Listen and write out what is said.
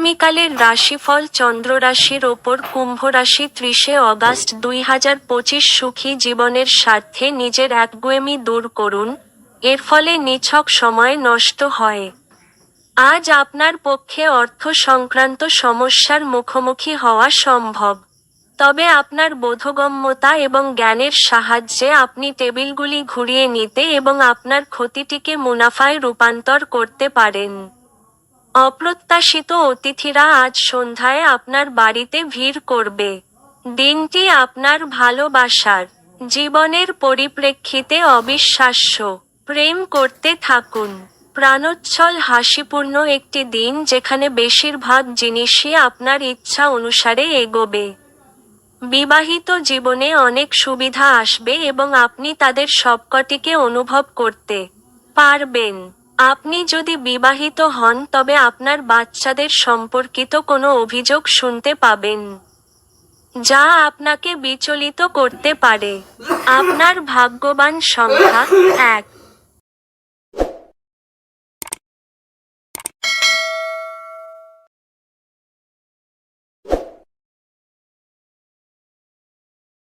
আগামীকালের রাশিফল চন্দ্র রাশির ওপর কুম্ভ রাশি ত্রিশে অগাস্ট দুই হাজার পঁচিশ সুখী জীবনের স্বার্থে নিজের একগুয়েমি দূর করুন। এর ফলে নিছক সময় নষ্ট হয়। আজ আপনার পক্ষে অর্থ সংক্রান্ত সমস্যার মুখোমুখি হওয়া সম্ভব। তবে আপনার বোধগম্যতা এবং জ্ঞানের সাহায্যে আপনি টেবিলগুলি ঘুরিয়ে নিতে এবং আপনার ক্ষতিটিকে মুনাফায় রূপান্তর করতে পারেন। অপ্রত্যাশিত অতিথিরা আজ সন্ধ্যায় আপনার বাড়িতে ভিড় করবে। দিনটি আপনার ভালোবাসার, জীবনের পরিপ্রেক্ষিতে অবিশ্বাস্য। প্রেম করতে থাকুন। প্রাণোচ্ছল হাসিপূর্ণ একটি দিন যেখানে বেশিরভাগ জিনিসই আপনার ইচ্ছা অনুসারে এগোবে। বিবাহিত জীবনে অনেক সুবিধা আসবে এবং আপনি তাদের সবকটিকে অনুভব করতে পারবেন। আপনি যদি বিবাহিত হন, তবে আপনার বাচ্চাদের সম্পর্কিত কোনো অভিযোগ শুনতে পাবেন, যা আপনাকে বিচলিত করতে পারে। আপনার ভাগ্যবান সংখ্যা এক।